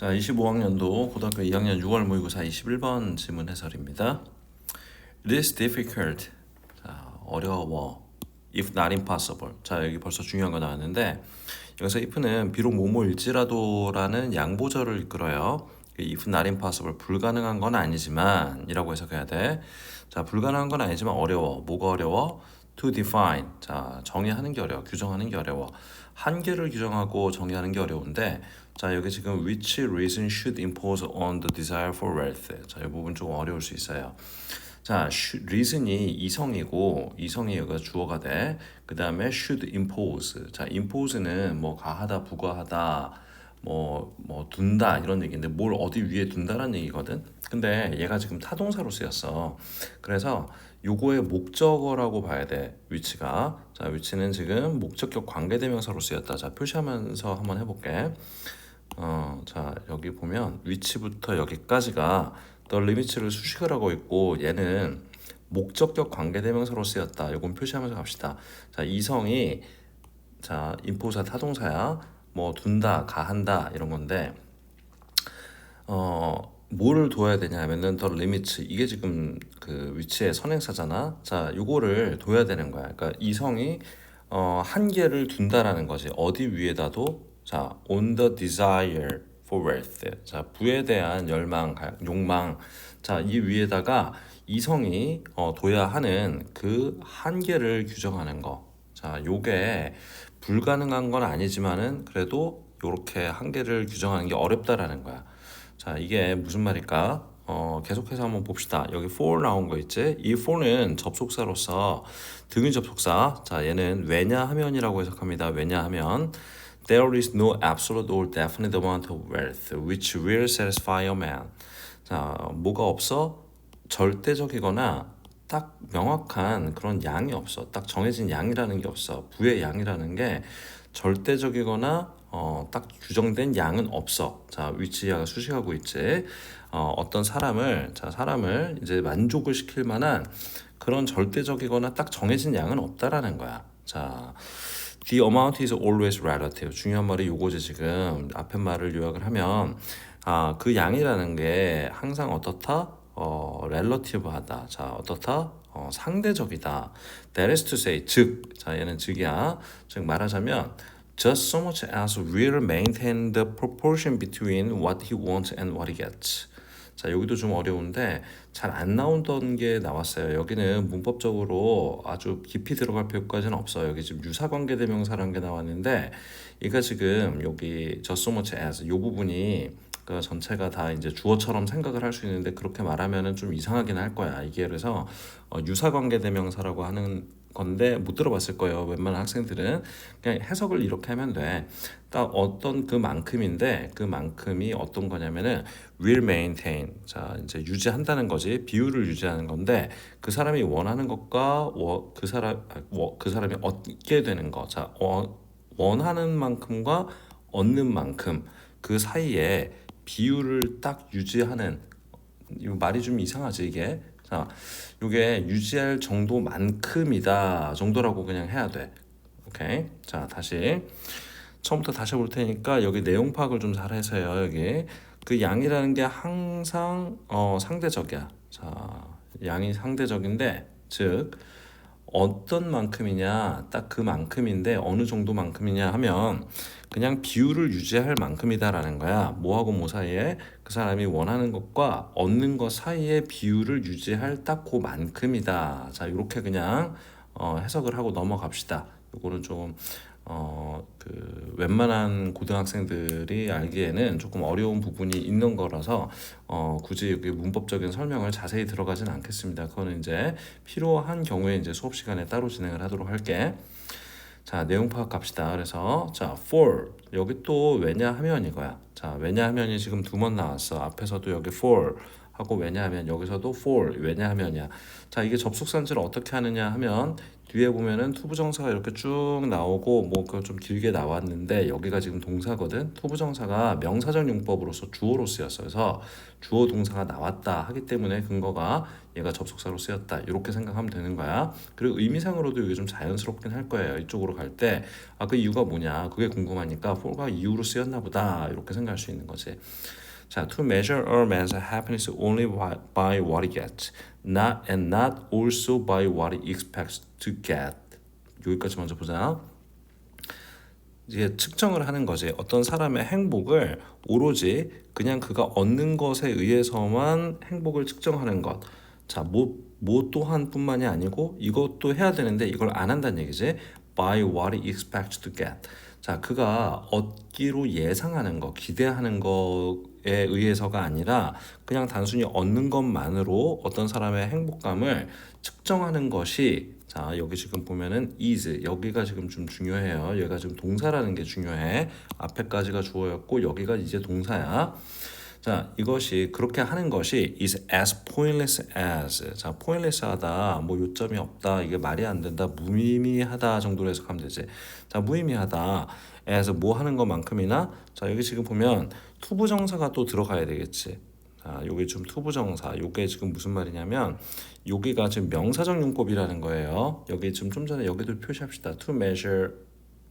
자, 25학년도 고등학교 2학년 6월 모의고사 21번 지문 해설입니다. It is difficult. 자, 어려워. If not impossible. 자, 여기 벌써 중요한 거 나왔는데 여기서 if는 비록 뭐뭐일지라도라는 양보절을 이끌어요. 그 if not impossible 불가능한 건 아니지만 이라고 해석해야 돼. 자, 불가능한 건 아니지만 어려워. 뭐가 어려워? To define. 자, 정의하는 게 어려워. 규정하는 게 어려워. 한계를 규정하고 정의하는 게 어려운데 자, 여기 지금 which reason should impose on the desire for wealth. 자, 이 부분 좀 어려울 수 있어요. 자, reason이 이성이고 이성이 여기가 주어가 돼. 그 다음에 should impose. 자, impose는 뭐 가하다, 부과하다, 뭐, 뭐 둔다 이런 얘기인데 뭘 어디 위에 둔다라는 얘기거든. 근데 얘가 지금 타동사로 쓰였어. 그래서 요거의 목적어라고 봐야 돼. 위치가. 자, 위치는 지금 목적격 관계대명사로 쓰였다. 자, 표시하면서 한번 해볼게. 어, 자, 여기 보면 위치부터 여기까지가 the limits를 수식을 하고 있고 얘는 목적격 관계대명사로 쓰였다. 요건 표시하면서 갑시다. 자, 이성이 자, 인포사 타동사야. 뭐 둔다, 가한다 이런 건데 어, 뭐를 둬야 되냐 하면은 the limits 이게 지금 그 위치의 선행사잖아. 자, 요거를 둬야 되는 거야. 그러니까 이성이 어, 한계를 둔다라는 거지. 어디 위에다도 자, on the desire for wealth. 자, 부에 대한 열망, 가- 욕망. 자, 이 위에다가 이성이 어, 둬야 하는 그 한계를 규정하는 거. 자, 요게 불가능한 건 아니지만은 그래도 요렇게 한계를 규정하는 게 어렵다라는 거야. 자, 이게 무슨 말일까? 어, 계속해서 한번 봅시다. 여기 for 나온 거 있지? 이 for는 접속사로서 등위 접속사. 자, 얘는 왜냐하면이라고 해석합니다. 왜냐하면 there is no absolute or definite amount of wealth which will satisfy a man. 자, 뭐가 없어? 절대적이거나 딱 명확한 그런 양이 없어. 딱 정해진 양이라는 게 없어. 부의 양이라는 게 절대적이거나 어, 딱 규정된 양은 없어. 자, 위치가 수식하고 있지. 어, 어떤 사람을 자, 사람을 이제 만족을 시킬 만한 그런 절대적이거나 딱 정해진 양은 없다라는 거야. 자, The amount is always relative. 중요한 말이 요거지 지금 앞에 말을 요약을 하면 아, 그 양이라는 게 항상 어떻다? 어, relative하다. 자, 어떻다? 어, 상대적이다. That is to say, 즉, 자, 얘는 즉이야. 즉 말하자면 just so much as will maintain the proportion between what he wants and what he gets. 자, 여기도 좀 어려운데 잘 안 나오던 게 나왔어요. 여기는 문법적으로 아주 깊이 들어갈 필요까지는 없어요. 여기 지금 유사관계 대명사라는 게 나왔는데 얘가 지금 여기 just so much as 요 부분이 그 전체가 다 이제 주어처럼 생각을 할 수 있는데 그렇게 말하면은 좀 이상하긴 할 거야. 이게 그래서 어, 유사관계 대명사라고 하는 건데 못 들어봤을 거예요. 웬만한 학생들은 그냥 해석을 이렇게 하면 돼. 딱 어떤 그만큼인데 그만큼이 어떤 거냐면은 will maintain 자 이제 유지한다는 거지 비율을 유지하는 건데 그 사람이 원하는 것과 워, 그 사람 아, 워, 그 사람이 얻게 되는 거자 원하는 만큼과 얻는 만큼 그 사이에 비율을 딱 유지하는 이거 말이 좀 이상하지 이게. 자 이게 유지할 정도만큼이다 정도라고 그냥 해야 돼. 오케이? 자 다시. 처음부터 다시 볼 테니까 여기 내용 파악을 좀 잘 해서요 여기. 그 양이라는 게 항상 어 상대적이야. 자 양이 상대적인데 즉 어떤 만큼이냐 딱 그 만큼인데 어느 정도 만큼이냐 하면 그냥 비율을 유지할 만큼이다라는 거야. 뭐하고 뭐 사이에? 그 사람이 원하는 것과 얻는 것 사이의 비율을 유지할 딱 그 만큼이다. 자 이렇게 그냥 어, 해석을 하고 넘어갑시다. 요거는 좀 어, 그 웬만한 고등학생들이 알기에는 조금 어려운 부분이 있는 거라서 어, 굳이 여기 문법적인 설명을 자세히 들어가진 않겠습니다. 그거는 이제 필요한 경우에 이제 수업 시간에 따로 진행을 하도록 할게. 자, 내용 파악 갑시다. 그래서 자, for 여기 또 왜냐하면 이거야. 자, 왜냐하면이 지금 두 번 나왔어. 앞에서도 여기 for 하고 왜냐하면 여기서도 for 왜냐하면이야. 자 이게 접속사인지를 어떻게 하느냐 하면 뒤에 보면은 투부정사가 이렇게 쭉 나오고 뭐 그거 좀 길게 나왔는데 여기가 지금 동사거든. 투부정사가 명사적 용법으로서 주어로 쓰였어. 그래서 주어 동사가 나왔다 하기 때문에 근거가 얘가 접속사로 쓰였다. 이렇게 생각하면 되는 거야. 그리고 의미상으로도 이게 좀 자연스럽긴 할 거예요. 이쪽으로 갈 때 아 그 이유가 뭐냐 그게 궁금하니까 for가 이유로 쓰였나 보다 이렇게 생각할 수 있는 거지. 자, to measure a man's happiness only by, what he gets, not and not also by what he expects to get. 여기까지 먼저 보자. 이제 측정을 하는 거지. 어떤 사람의 행복을 오로지 그냥 그가 얻는 것에 의해서만 행복을 측정하는 것. 자, 뭐, 뭐 또한 뿐만이 아니고 이것도 해야 되는데 이걸 안 한다는 얘기지. By what he expects to get. 자, 그가 얻기로 예상하는 거, 기대하는 거에 의해서가 아니라 그냥 단순히 얻는 것만으로 어떤 사람의 행복감을 측정하는 것이 자, 여기 지금 보면은 is 여기가 지금 좀 중요해요. 얘가 지금 동사라는 게 중요해. 앞에까지가 주어였고 여기가 이제 동사야. 자, 이것이 그렇게 하는 것이 is as pointless as. 자, pointless하다. 뭐 요점이 없다. 이게 말이 안 된다. 무의미하다 정도로 해석하면 되지. 자, 무의미하다. as 뭐 하는 것만큼이나 자, 여기 지금 보면 투부정사가 또 들어가야 되겠지. 자, 요게 좀 투부정사. 요게 지금 무슨 말이냐면 여기가 지금 명사적 용법이라는 거예요. 여기 지금 좀 전에 여기도 표시합시다. to measure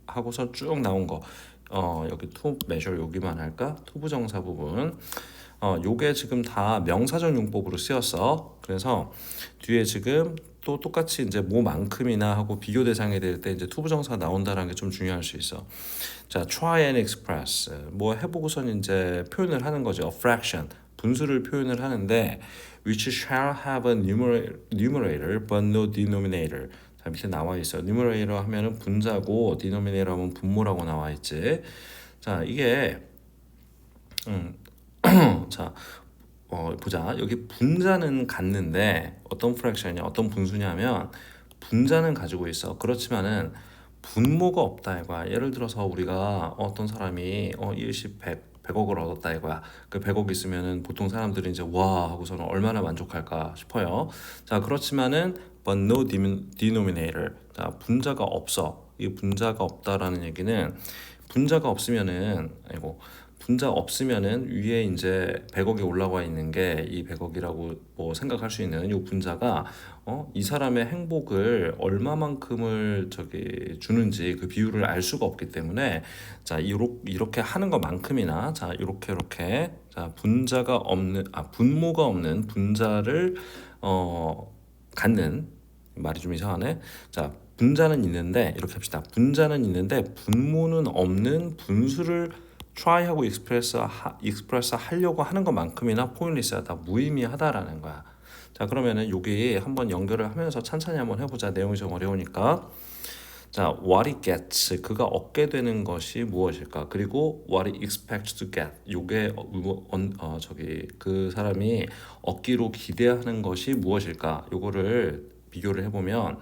하고서 쭉 나온 거. 어, 여기 to measure 여기만 할까? 투부정사 부분. 어, 요게 지금 다 명사적 용법으로 쓰였어. 그래서 뒤에 지금 또 똑같이 이제 뭐만큼이나 하고 비교 대상이 될 때 이제 투부정사가 나온다는 게 좀 중요할 수 있어. 자, try and express. 뭐 해보고선 이제 표현을 하는 거죠. A fraction. 분수를 표현을 하는데 which shall have a numerator but no denominator. 자 밑에 나와 있어요. numerator 하면은 분자고 denominator 하면 분모라고 나와 있지. 자 이게 음, 자 어, 보자 여기 분자는 같는데 어떤 프랙션이 어떤 분수냐면 분자는 가지고 있어. 그렇지만은 분모가 없다 이거야. 예를 들어서 우리가 어떤 사람이 어 일십 백 100억을 얻었다 이거야. 그 100억 있으면은 보통 사람들이 이제 와 하고서는 얼마나 만족할까 싶어요. 자, 그렇지만은 but no denominator. 자, 분자가 없어. 이 분자가 없다라는 얘기는 분자가 없으면은 아이고 분자 없으면은 위에 이제 100억이 올라와 있는 게 이 100억이라고 뭐 생각할 수 있는 이 분자가 어? 이 사람의 행복을 얼마만큼을 저기 주는지 그 비율을 알 수가 없기 때문에 자 이렇게 하는 것만큼이나 자 이렇게 이렇게 자 분자가 없는 아 분모가 없는 분자를 어 갖는 말이 좀 이상하네 자 분자는 있는데 이렇게 합시다 분자는 있는데 분모는 없는 분수를 try하고 express 하, express 하려고 하는 것만큼이나 pointless하다 무의미하다라는 거야. 자 그러면은 여기 한번 연결을 하면서 찬찬히 한번 해보자. 내용이 좀 어려우니까. 자, what he gets 그가 얻게 되는 것이 무엇일까? 그리고 what he expects to get 요게 어, 어, 어, 저기 그 사람이 얻기로 기대하는 것이 무엇일까? 요거를 비교를 해보면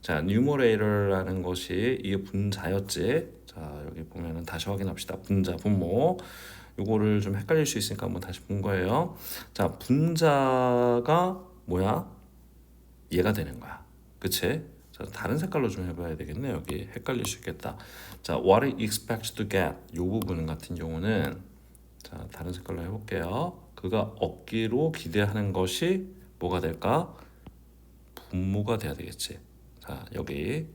자, numerator라는 것이 이게 분자였지. 자 여기 보면은 다시 확인합시다. 분자 분모 요거를 좀 헷갈릴 수 있으니까 한번 다시 본 거예요. 자 분자가 뭐야? 얘가 되는 거야. 그치? 자, 다른 색깔로 좀 해봐야 되겠네. 여기 헷갈릴 수 있겠다. 자, what it expects to get 요 부분 같은 경우는 자 다른 색깔로 해볼게요. 그가 얻기로 기대하는 것이 뭐가 될까? 분모가 돼야 되겠지. 자 여기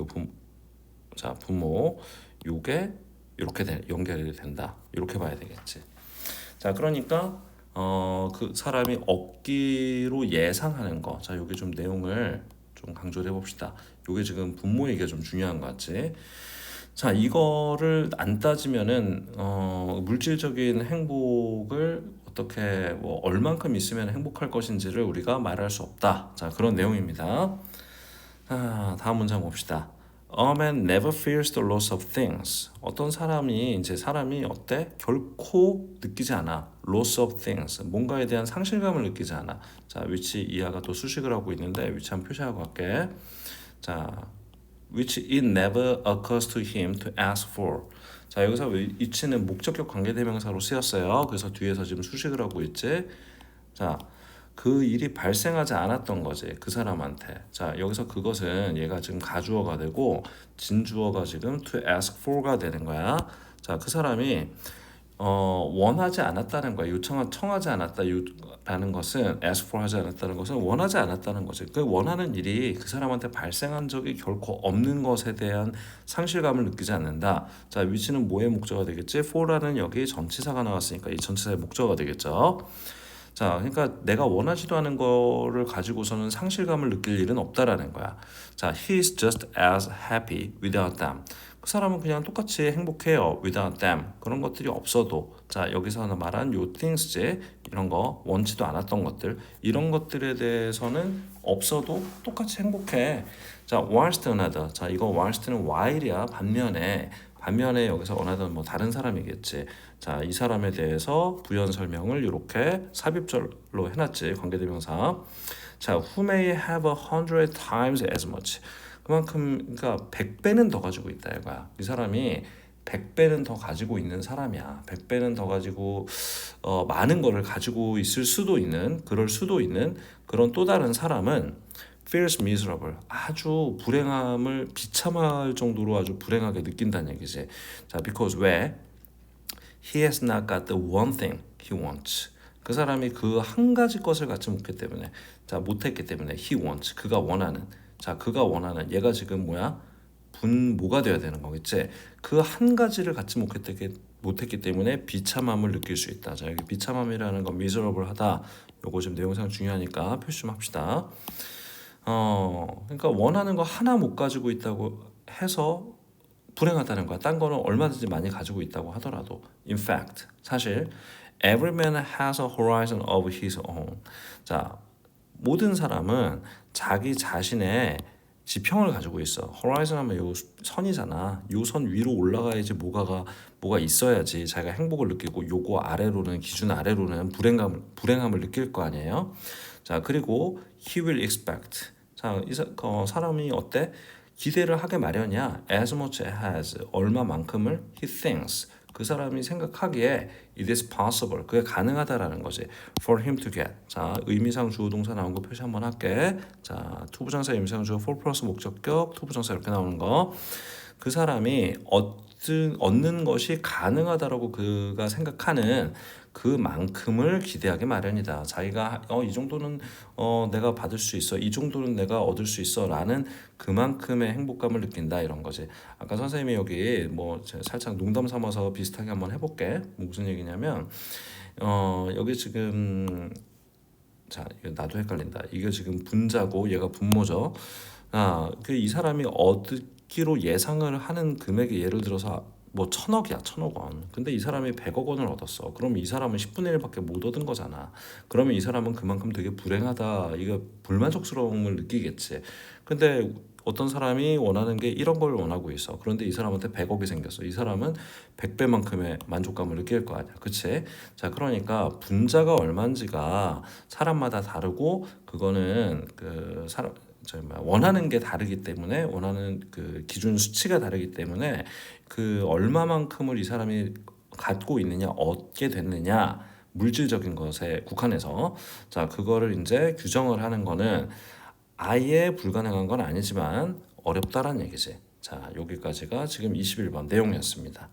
요 분, 자 부모 요게 이렇게 되, 연결이 된다. 이렇게 봐야 되겠지. 자 그러니까 어 그 사람이 얻기로 예상하는 거 자 요게 좀 내용을 좀 강조를 해봅시다. 요게 지금 분모 얘기가 좀 중요한 것 같지? 자 이거를 안 따지면은 어 물질적인 행복을 어떻게 뭐 얼만큼 있으면 행복할 것인지를 우리가 말할 수 없다 자 그런 내용입니다 자 다음 문장 봅시다 A man never fears the loss of things. 어떤 사람이 이제 사람이 어때? 결코 느끼지 않아. loss of things. 뭔가에 대한 상실감을 느끼지 않아. 자, 위치 이하가 또 수식을 하고 있는데 위치 한번 표시하고 갈게. 자, which it never occurs to him to ask for. 자, 여기서 위치는 목적격 관계대명사로 쓰였어요. 그래서 뒤에서 지금 수식을 하고 있지. 자, 그 일이 발생하지 않았던 거지 그 사람한테. 자, 여기서 그것은 얘가 지금 가주어가 되고 진주어가 지금 to ask for가 되는 거야. 자, 그 사람이 어, 원하지 않았다는 거야. 요청한 청하지 않았다라는 것은 ask for 하지 않았다는 것은 원하지 않았다는 거지. 그 원하는 일이 그 사람한테 발생한 적이 결코 없는 것에 대한 상실감을 느끼지 않는다. 자, 위치는 뭐의 목적어가 되겠지? for라는 여기 전치사가 나왔으니까 이 전치사의 목적어가 되겠죠. 자, 그러니까 내가 원하지도 않은 거를 가지고서는 상실감을 느낄 일은 없다라는 거야. 자, he is just as happy without them. 그 사람은 그냥 똑같이 행복해요. without them. 그런 것들이 없어도. 자, 여기서 말한 요 things지 이런 거 원치도 않았던 것들 이런 것들에 대해서는 없어도 똑같이 행복해. 자, whilst another. 자, 이거 whilst는 while이야. 반면에 반면에 여기서 원하던 뭐 다른 사람이겠지. 자, 이 사람에 대해서 부연 설명을 이렇게 삽입절로 해놨지. 관계대명사. 자, who may have a hundred times as much. 그만큼 그러니까 100배는 더 가지고 있다 이거야. 이 사람이 100배는 더 가지고 있는 사람이야. 100배는 더 가지고 어, 많은 거를 가지고 있을 수도 있는 그럴 수도 있는 그런 또 다른 사람은 feels miserable 아주 불행함을 비참할 정도로 아주 불행하게 느낀다는 얘기지. 자, because 왜 he has not got the one thing he wants. 그 사람이 그 한 가지 것을 갖지 못했기 때문에 자 못했기 때문에 he wants 그가 원하는 자 그가 원하는 얘가 지금 뭐야 분모가 돼야 되는 거겠지 그 한 가지를 갖지 못했기 못했기 때문에 비참함을 느낄 수 있다 자 여기 비참함이라는 건 miserable하다 요거 지금 내용상 중요하니까 표시 좀 합시다 어 그러니까 원하는 거 하나 못 가지고 있다고 해서 불행하다는 거야. 딴 거는 얼마든지 많이 가지고 있다고 하더라도. In fact, 사실 every man has a horizon of his own. 자, 모든 사람은 자기 자신의 지평을 가지고 있어. horizon 하면 요 선이잖아. 요 선 위로 올라가야지 뭐가가 뭐가 있어야지 자기가 행복을 느끼고 요거 아래로는 기준 아래로는 불행감을 불행함을 느낄 거 아니에요. 자, 그리고 he will expect. 자, 이 사, 어, 사람이 어때? 기대를 하게 마련이야. As much as 얼마만큼을 he thinks 그 사람이 생각하기에 it is possible 그게 가능하다라는 거지. For him to get. 자 의미상 주어 동사 나온 거 표시 한번 할게. 자 투부정사 의미상 주어 for 플러스 목적격 투부정사 이렇게 나오는 거. 그 사람이 얻은, 얻는 것이 가능하다라고 그가 생각하는 그만큼을 기대하기 마련이다. 자기가 어, 이 정도는 어, 내가 받을 수 있어. 이 정도는 내가 얻을 수 있어라는 그만큼의 행복감을 느낀다 이런 거지. 아까 선생님이 여기 뭐 살짝 농담 삼아서 비슷하게 한번 해볼게. 무슨 얘기냐면 어, 여기 지금 자 나도 헷갈린다. 이게 지금 분자고 얘가 분모죠. 아, 그 이 사람이 얻 기로 예상을 하는 금액이 예를 들어서 뭐 천억이야 천억 원. 근데 이 사람이 백억 원을 얻었어. 그럼 이 사람은 10분의 1밖에 못 얻은 거잖아. 그러면 이 사람은 그만큼 되게 불행하다. 이거 불만족스러움을 느끼겠지. 근데 어떤 사람이 원하는 게 이런 걸 원하고 있어. 그런데 이 사람한테 100억이 생겼어. 이 사람은 100배만큼의 만족감을 느낄 거 아니야. 그치? 자 그러니까 분자가 얼마인지가 사람마다 다르고 그거는 그 사람 저희 뭐야 원하는 게 다르기 때문에 원하는 그 기준 수치가 다르기 때문에 그 얼마만큼을 이 사람이 갖고 있느냐 얻게 됐느냐 물질적인 것에 국한해서 자 그거를 이제 규정을 하는 거는 아예 불가능한 건 아니지만 어렵다란 얘기지. 자 여기까지가 지금 21번 내용이었습니다.